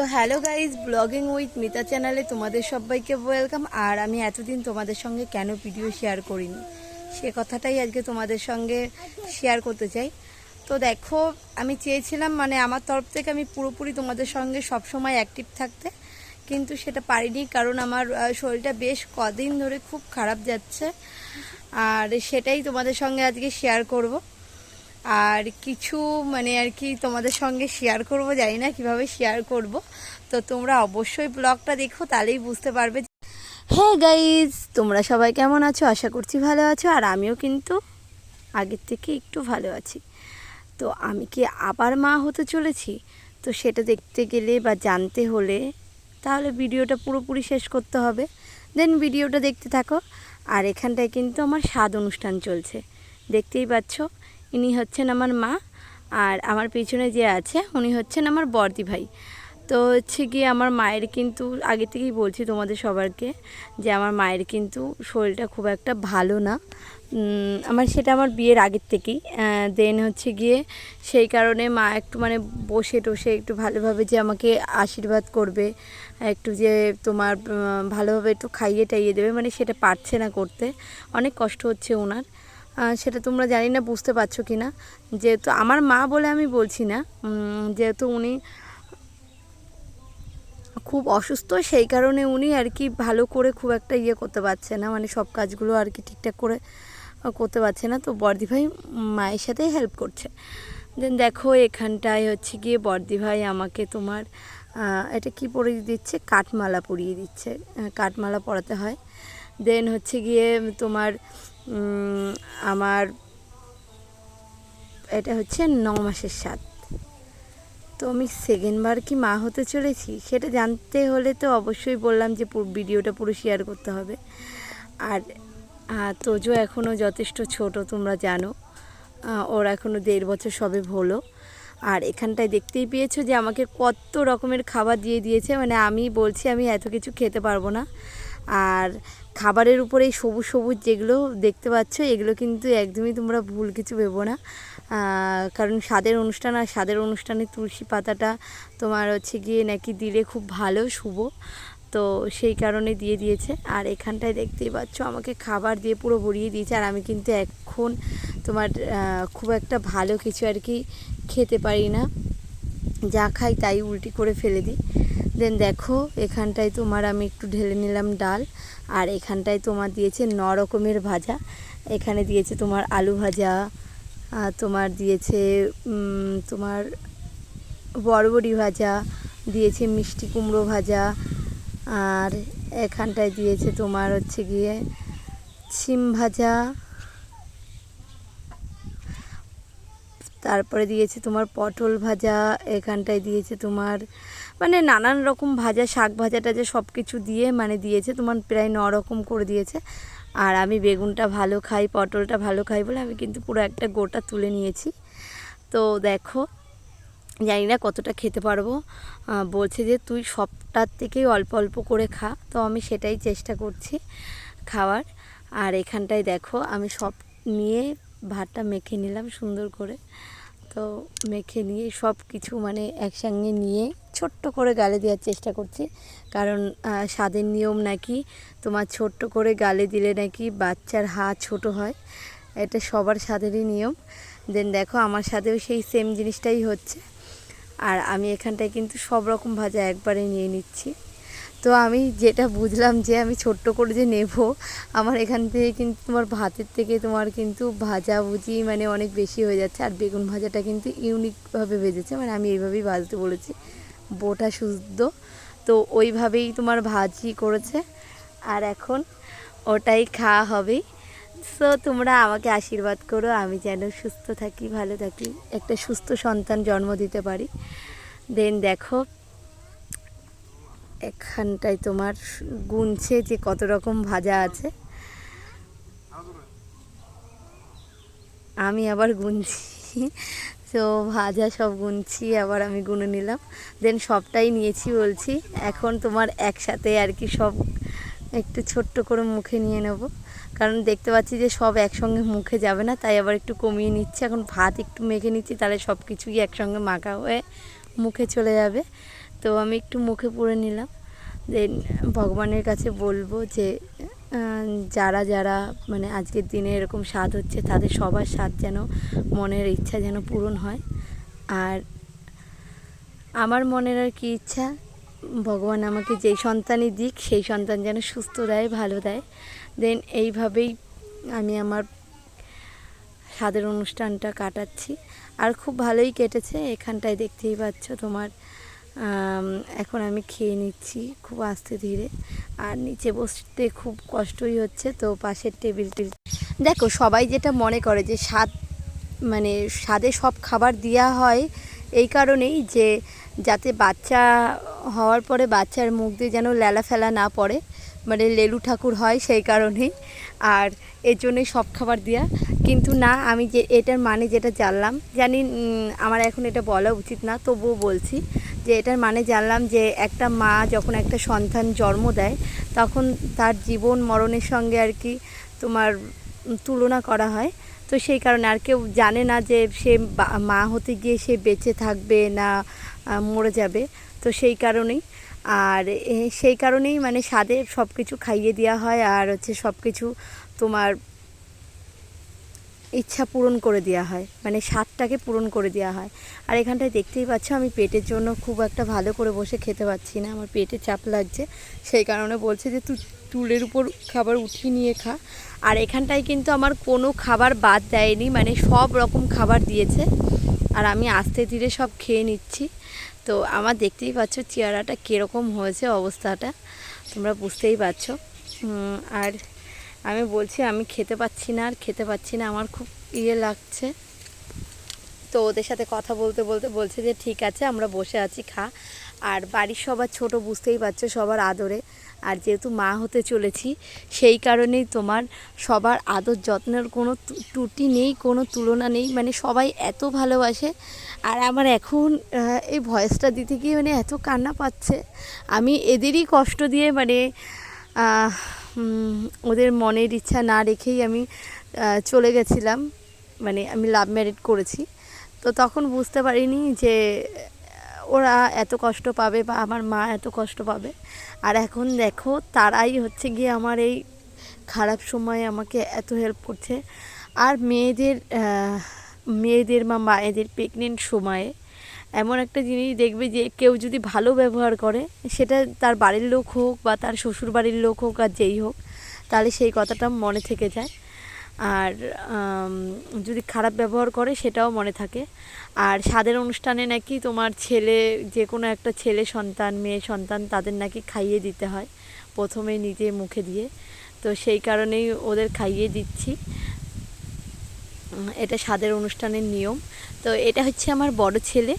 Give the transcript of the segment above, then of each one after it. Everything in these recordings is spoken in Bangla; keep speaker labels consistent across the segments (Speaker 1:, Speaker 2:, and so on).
Speaker 1: তো হ্যালো গাইজ ব্লগিং উইথ মিতা চ্যানেলে তোমাদের সবাইকে ওয়েলকাম আর আমি এতদিন তোমাদের সঙ্গে কেন ভিডিও শেয়ার করিনি? সে কথাটাই আজকে তোমাদের সঙ্গে শেয়ার করতে চাই। তো দেখো, আমি চেয়েছিলাম মানে আমার তরফ থেকে আমি পুরোপুরি তোমাদের সঙ্গে সব সময় অ্যাক্টিভ থাকতে, কিন্তু সেটা পারিনি কারণ আমার শরীরটা বেশ কদিন ধরে খুব খারাপ যাচ্ছে। আর সেটাই তোমাদের সঙ্গে আজকে শেয়ার করব। আর কিছু মানে আর কি তোমাদের সঙ্গে শেয়ার করব, জানি না কীভাবে শেয়ার করব। তো তোমরা অবশ্যই ব্লগটা দেখো, তাহলেই বুঝতে পারবে হ্যাঁ গাইজ তোমরা সবাই কেমন আছো? আশা করছি ভালো আছো, আর আমিও কিন্তু আগের থেকে একটু ভালো আছি। তো আমি কি আবার মা হতে চলেছি? তো সেটা দেখতে গেলে বা জানতে হলে তাহলে ভিডিওটা পুরোপুরি শেষ করতে হবে। দেন ভিডিওটা দেখতে থাকো। আর এখানটায় কিন্তু আমার স্বাদ অনুষ্ঠান চলছে। দেখতেই পাচ্ছ? ইনি হচ্ছেন আমার মা আর আমার পিছনে যে আছে উনি হচ্ছেন আমার বর্দি ভাই। তো হচ্ছে গিয়ে আমার মায়ের কিন্তু, আগে থেকেই বলছি তোমাদের সবারকে যে আমার মায়ের কিন্তু শরীরটা খুব একটা ভালো না। আমার সেটা আমার বিয়ের আগের থেকেই। দেন হচ্ছে গিয়ে সেই কারণে মা একটু মানে বসে টসে একটু ভালোভাবে যে আমাকে আশীর্বাদ করবে, একটু যে তোমার ভালোভাবে একটু খাইয়ে টাইয়ে দেবে মানে সেটা পারছে না করতে। অনেক কষ্ট হচ্ছে ওনার। সেটা তোমরা জানি না, বুঝতে পারছ কি না যেহেতু আমার মা বলে আমি বলছি না যেহেতু উনি খুব অসুস্থ, সেই কারণে উনি আর কি ভালো করে খুব একটা ইয়ে করতে পারছে না। মানে সব কাজগুলো আর কি ঠিকঠাক করে করতে পারছে না। তো বর্দি ভাই মায়ের সাথে হেল্প করছে। দেন দেখো, এখানটায় হচ্ছে গিয়ে বর্দি ভাই আমাকে তোমার এটা কি পরিয়ে দিচ্ছে? কাঠমালা পরিয়ে দিচ্ছে। কাঠমালা পরাতে হয়। দেন হচ্ছে গিয়ে তোমার আমার এটা হচ্ছে ন মাসের স্বাদ। তো আমি সেকেন্ডবার কি মা হতে চলেছি? সেটা জানতে হলে তো অবশ্যই বললাম যে ভিডিওটা পুরো শেয়ার করতে হবে। আর তোজো এখনও যথেষ্ট ছোট, তোমরা জানো। ওর এখনও দেড় বছর সবে হলো। আর এখানটায় দেখতেই পেয়েছ যে আমাকে কত রকমের খাবার দিয়ে দিয়েছে। মানে আমি বলছি আমি এত কিছু খেতে পারব না। আর খাবারের উপরে এই সবুজ সবুজ যেগুলো দেখতে পাচ্ছ, এগুলো কিন্তু একদমই তোমরা ভুল কিছু ভেবো না। কারণ স্বাদের অনুষ্ঠান, আর স্বাদের অনুষ্ঠানে তুলসী পাতাটা তোমার হচ্ছে গিয়ে নাকি দিলে খুব ভালো, শুভ। তো সেই কারণে দিয়ে দিয়েছে। আর এখানটায় দেখতেই পাচ্ছ, আমাকে খাবার দিয়ে পুরো ভরিয়ে দিয়েছে। আর আমি কিন্তু এখন তোমার খুব একটা ভালো কিছু আর কি খেতে পারি না। যা খাই তাই উল্টি করে ফেলে দিই। দেন দেখো, এখানটায় তোমার আমি একটু ঢেলে নিলাম ডাল, আর এখানটায় তোমার দিয়েছে ন রকমের ভাজা। এখানে দিয়েছে তোমার আলু ভাজা তোমার দিয়েছে তোমার বড়বড়ি ভাজা, দিয়েছে মিষ্টি কুমড়ো ভাজা, আর এখানটায় দিয়েছে তোমার হচ্ছে গিয়ে সিম ভাজা। তারপরে দিয়েছে তোমার পটল ভাজা, এখানটায় দিয়েছে তোমার মানে নানান রকম ভাজা, শাক ভাজা টাজা সব কিছু দিয়ে মানে দিয়েছে, তোমার প্রায় ন রকম করে দিয়েছে। আর আমি বেগুনটা ভালো খাই, পটলটা ভালো খাই বলে আমি কিন্তু পুরো একটা গোটা তুলে নিয়েছি। তো দেখো, জানি না কতটা খেতে পারব। বলছে যে তুই সবটার থেকেই অল্প অল্প করে খা। তো আমি সেটাই চেষ্টা করছি খাওয়ার। আর এখানটায় দেখো, আমি সব নিয়ে ভাতটা মেখে নিলাম সুন্দর করে। তো মেখে নিয়ে সব কিছু মানে একসঙ্গে নিয়ে ছোট্ট করে গালে দেওয়ার চেষ্টা করছি। কারণ স্বাদের নিয়ম নাকি? তোমার ছোট্ট করে গালে দিলে নাকি বাচ্চার হাত ছোট হয়। এটা সবার স্বাদেরই নিয়ম। দেন দেখো, আমার সাথেও সেই সেম জিনিসটাই হচ্ছে। আর আমি এখানটায় কিন্তু সব রকম ভাজা একবারে নিয়ে নিচ্ছি। তো আমি যেটা বুঝলাম যে আমি ছোট্ট করে যে নেব, আমার এখান থেকে কিন্তু তোমার ভাতের থেকে তোমার কিন্তু ভাজা ভুজি মানে অনেক বেশি হয়ে যাচ্ছে। আর বেগুন ভাজাটা কিন্তু ইউনিকভাবে ভেজেছে। মানে আমি এইভাবেই ভাজতে বলেছি। বোটা শুদ্ধ তো ওইভাবেই তোমার ভাজি করেছে। আর এখন ওটাই খাওয়া হবেই সো তোমরা আমাকে আশীর্বাদ করো, আমি যেন সুস্থ থাকি, ভালো থাকি, একটা সুস্থ সন্তান জন্ম দিতে পারি। দেন দেখো এখানটায় তোমার গুনছে যে কত রকম ভাজা আছে। আমি আবার গুনছি। তো ভাজা সব গুনছি, আবার আমি গুনে নিলাম। দেন সবটাই নিয়েছি বলছি, এখন তোমার একসাথে আর কি সব একটু ছোট্ট করে মুখে নিয়ে নেব। কারণ দেখতে পাচ্ছি যে সব একসঙ্গে মুখে যাবে না, তাই আবার একটু কমিয়ে নিচ্ছি। এখন ভাত একটু মেখে নিচ্ছি, তাহলে সব কিছুই একসঙ্গে মাখা হয়ে মুখে চলে যাবে। তো আমি একটু মুখে পুরে নিলাম। দেন ভগবানের কাছে বলব যে যারা যারা মানে আজকের দিনে এরকম স্বাদ হচ্ছে, তাদের সবার স্বাদ যেন মনের ইচ্ছা যেন পূরণ হয়। আর আমার মনের আর কি ইচ্ছা, ভগবান আমাকে যেই সন্তানই দিক, সেই সন্তান যেন সুস্থ দেয়, ভালো দেয়। দেন এইভাবেই আমি আমার স্বাদের অনুষ্ঠানটা কাটাচ্ছি। আর খুব ভালোই কেটেছে, এখানটায় দেখতেই পাচ্ছ তোমার এখন আমি খেয়ে নিচ্ছি খুব আস্তে ধীরে। আর নিচে বসতে খুব কষ্টই হচ্ছে, তো পাশের টেবিল টেবিল দেখো, সবাই যেটা মনে করে যে স্বাদ মানে স্বাদে সব খাবার দেওয়া হয়, এই কারণেই যে যাতে বাচ্চা হওয়ার পরে বাচ্চার মুখ দিয়ে যেন লেলা ফেলা না পড়ে মানে লেলু ঠাকুর হয় সেই কারণেই। আর এর জন্যই সব খাবার দেওয়া কিন্তু না, আমি যে এটার মানে যেটা জানলাম, জানি আমার এখন এটা বলা উচিত না, তবুও বলছি। যে এটার মানে জানলাম যে একটা মা যখন একটা সন্তান জন্ম দেয়, তখন তার জীবন মরণের সঙ্গে আর কি তোমার তুলনা করা হয়। তো সেই কারণে আর কেউ জানে না যে সে মা হতে গিয়ে সে বেঁচে থাকবে না মরে যাবে। তো সেই কারণেই। আর সেই কারণেই মানে স্বাদে সব কিছু খাইয়ে দেওয়া হয় আর হচ্ছে সব কিছু তোমার ইচ্ছা পূরণ করে দেওয়া হয়। মানে স্বাদটাকে পূরণ করে দেওয়া হয়। আর এখানটায় দেখতেই পাচ্ছ, আমি পেটের জন্য খুব একটা ভালো করে বসে খেতে পাচ্ছি না। আমার পেটে চাপ লাগছে। সেই কারণে বলছে যে, তুই টুলের উপর খাবার উঠিয়ে নিয়ে খা। আর এখানটায় কিন্তু আমার কোনো খাবার বাদ দেয়নি। মানে সব রকম খাবার দিয়েছে। আর আমি আস্তে ধীরে সব খেয়ে নিচ্ছি। তো আমার দেখতেই পাচ্ছ চেহারাটা কীরকম হয়েছে অবস্থাটা। তোমরা বুঝতেই পারছ। আর আমি বলছি, আমি খেতে পাচ্ছি না আর খেতে পাচ্ছি না, আমার খুব ইয়ে লাগছে। তো ওদের সাথে কথা বলতে বলতে বলছে যে, ঠিক আছে, আমরা বসে আছি, খা। আর বাড়ির সবার ছোট বুঝতেই পারছ, সবার আদরে। আর যেহেতু মা হতে চলেছি, সেই কারণেই তোমার সবার আদর যত্নের কোনো ত্রুটি নেই, কোনো তুলনা নেই। মানে সবাই এত ভালোবাসে। আর আমার এখন এই ভয়েসটা দিতে গিয়ে মানে এত কান্না পাচ্ছে। আমি এদেরই কষ্ট দিয়ে মানে ওদের মনের ইচ্ছা না রেখেই আমি চলে গেছিলাম। মানে আমি লাভ ম্যারিড করেছি। তো তখন বুঝতে পারিনি যে, ওরা এত কষ্ট পাবে বা আমার মা এত কষ্ট পাবে। আর এখন দেখো, তারাই হচ্ছে গিয়ে আমার এই খারাপ সময়ে আমাকে এত হেল্প করছে। আর মেয়েদের মেয়েদের বা মায়েদের প্রেগনেন্ট সময়ে এমন একটা জিনিস দেখবে যে কেউ যদি ভালো ব্যবহার করে, সেটা তার বাড়ির লোক হোক বা তার শ্বশুর বাড়ির লোক হোক আর যেই হোক, তাহলে সেই কথাটা মনে থেকে যায়। আর যদি খারাপ ব্যবহার করে, সেটাও মনে থাকে। আর স্বাদের অনুষ্ঠানে নাকি তোমার ছেলে, যে কোনো একটা ছেলে সন্তান, মেয়ে সন্তান, তাদের নাকি খাইয়ে দিতে হয়, প্রথমে নিজে মুখে দিয়ে। তো সেই কারণেই ওদের খাইয়ে দিচ্ছি। এটা স্বাদের অনুষ্ঠানের নিয়ম। তো এটা হচ্ছে আমার বড় ছেলে।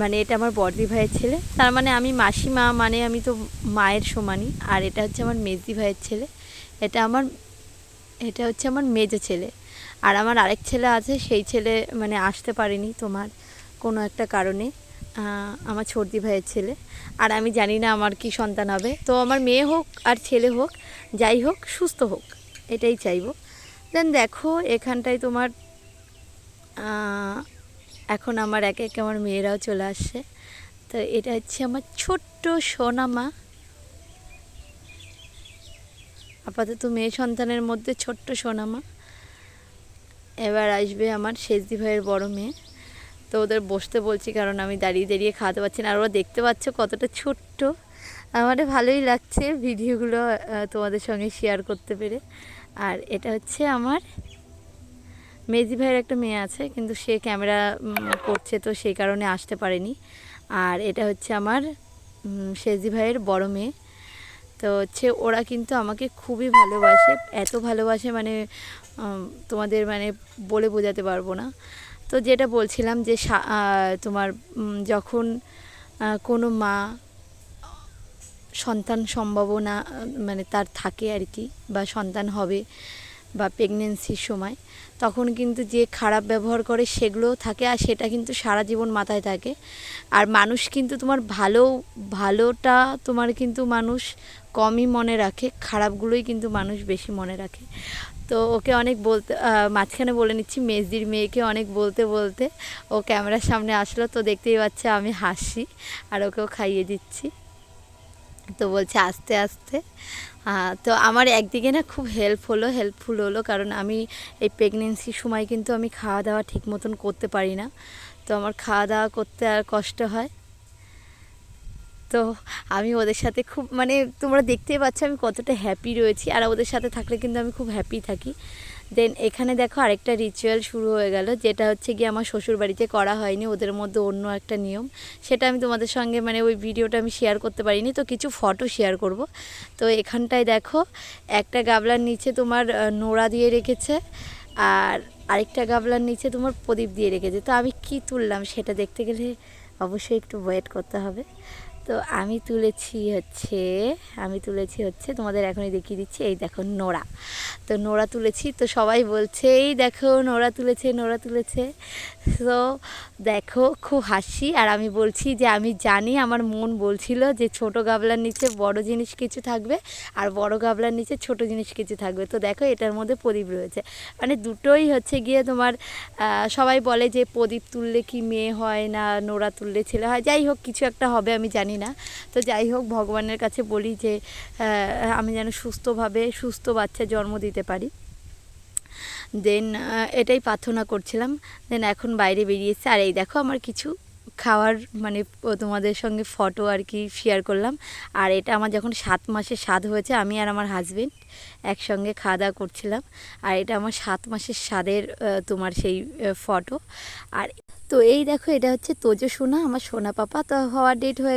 Speaker 1: মানে এটা আমার বড়দি ভাইয়ের ছেলে। তার মানে আমি মাসিমা মানে আমি তো মায়ের সমানই। আর এটা হচ্ছে আমার মেজদি ভাইয়ের ছেলে। এটা আমার, এটা হচ্ছে আমার মেজো ছেলে। আর আমার আরেক ছেলে আছে, সেই ছেলে মানে আসতে পারেনি তোমার কোনো একটা কারণে। আমার ছর্দি ভাইয়ের ছেলে। আর আমি জানি না আমার কি সন্তান হবে। তো আমার মেয়ে হোক আর ছেলে হোক, যাই হোক, সুস্থ হোক, এটাই চাইব। দেন দেখো, এখানটায় তোমার এখন আমার একে একে আমার মেয়েরাও চলে আসছে। তো এটা হচ্ছে আমার ছোট্ট সোনা মা আপাতত মেয়ে সন্তানের মধ্যে ছোট্ট সোনামা। এবার আসবে আমার শেষদি ভাইয়ের বড় মেয়ে। তো ওদের বসতে বলছি, কারণ আমি দাঁড়িয়ে দাঁড়িয়ে খাওয়াতে পারছি না। আর ওরা দেখতে পাচ্ছ কতটা ছোট্ট। আমার ভালোই লাগছে ভিডিওগুলো তোমাদের সঙ্গে শেয়ার করতে পেরে। আর এটা হচ্ছে আমার মেজি ভাইয়ের একটা মেয়ে আছে, কিন্তু সে ক্যামেরা করছে তো সেই কারণে আসতে পারেনি। আর এটা হচ্ছে আমার শেজি ভাইয়ের বড় মেয়ে। তো হচ্ছে ওরা কিন্তু আমাকে খুবই ভালোবাসে, এত ভালোবাসে মানে তোমাদের মানে বলে বোঝাতে পারব না। তো যেটা বলছিলাম যে তোমার যখন কোনো মা, সন্তান সম্ভাবনা মানে তার থাকে আর কি, বা সন্তান হবে বা প্রেগনেন্সির সময়, তখন কিন্তু যে খারাপ ব্যবহার করে সেগুলোও থাকে আর সেটা কিন্তু সারা জীবন মাথায় থাকে। আর মানুষ কিন্তু তোমার ভালো, ভালোটা তোমার কিন্তু মানুষ কমই মনে রাখে, খারাপগুলোই কিন্তু মানুষ বেশি মনে রাখে। তো ওকে অনেক বলতে মাঝখানে বলে নিচ্ছি, মেজদির মেয়েকে অনেক বলতে বলতে ও ক্যামেরার সামনে আসলো, তো দেখতেই পাচ্ছে আমি হাসি আর ওকেও খাইয়ে দিচ্ছি। তো বলছে আস্তে আস্তে। তো আমার একদিকে না খুব হেল্প হলো হেল্পফুল হলো, কারণ আমি এই প্রেগনেন্সির সময় কিন্তু আমি খাওয়া দাওয়া ঠিক মতন করতে পারি না। তো আমার খাওয়া দাওয়া করতে আর কষ্ট হয়। তো আমি ওদের সাথে খুব মানে তোমরা দেখতেই পাচ্ছ আমি কতটা হ্যাপি রয়েছি। আর ওদের সাথে থাকলে কিন্তু আমি খুব হ্যাপি থাকি। দেন এখানে দেখো আরেকটা রিচুয়াল শুরু হয়ে গেল, যেটা হচ্ছে গিয়ে আমার শ্বশুর বাড়িতে করা হয়নি, ওদের মধ্যে অন্য একটা নিয়ম। সেটা আমি তোমাদের সঙ্গে মানে ওই ভিডিওটা আমি শেয়ার করতে পারিনি, তো কিছু ফটো শেয়ার করব। তো এখানটায় দেখো, একটা গাবলার নিচে তোমার নোড়া দিয়ে রেখেছে, আর আরেকটা গাবলার নিচে তোমার প্রদীপ দিয়ে রেখেছে। তো আমি কি তুললাম সেটা দেখতে গেলে অবশ্যই একটু ওয়েট করতে হবে। তো আমি তুলেছি হচ্ছে, আমি তুলেছি হচ্ছে, তোমাদের এখনই দেখিয়ে দিচ্ছি, এই দেখো নোড়া। তো নোড়া তুলেছি, তো সবাই বলছে, এই দেখো নোড়া তুলেছে নোড়া তুলেছে। তো দেখো খুব হাসি, আর আমি বলছি যে, আমি জানি আমার মন বলছিল যে, ছোট গাবলার নিচে বড় জিনিস কিছু থাকবে, আর বড় গাবলার নিচে ছোট জিনিস কিছু থাকবে। তো দেখো এটার মধ্যে প্রদীপ রয়েছে। মানে দুটোই হচ্ছে গিয়ে তোমার সবাই বলে যে, প্রদীপ তুললে কি মেয়ে হয় না, নোড়া তুললে ছেলে হয়, যাই হোক, কিছু একটা হবে, আমি জানি না। তো যাই হোক, ভগবানের কাছে বলি যে আমি যেন সুস্থভাবে সুস্থ বাচ্চা জন্ম দিতে পারি। দেন এটাই প্রার্থনা করছিলাম। দেন এখন বাইরে বেরিয়েছে আর এই দেখো আমার কিছু খাওয়ার মানে তোমাদের সঙ্গে ফটো আর কি শেয়ার করলাম। আর এটা আমার যখন সাত মাসের স্বাদ হয়েছে, আমি আর আমার হাজবেন্ড একসঙ্গে খাওয়া দাওয়া করছিলাম। আর এটা আমার সাত মাসের স্বাদের তোমার সেই ফটো আর তো এই দেখো, এটা হচ্ছে তোজো সোনা, আমার সোনা পাপা। তো হওয়ার ডেট হয়ে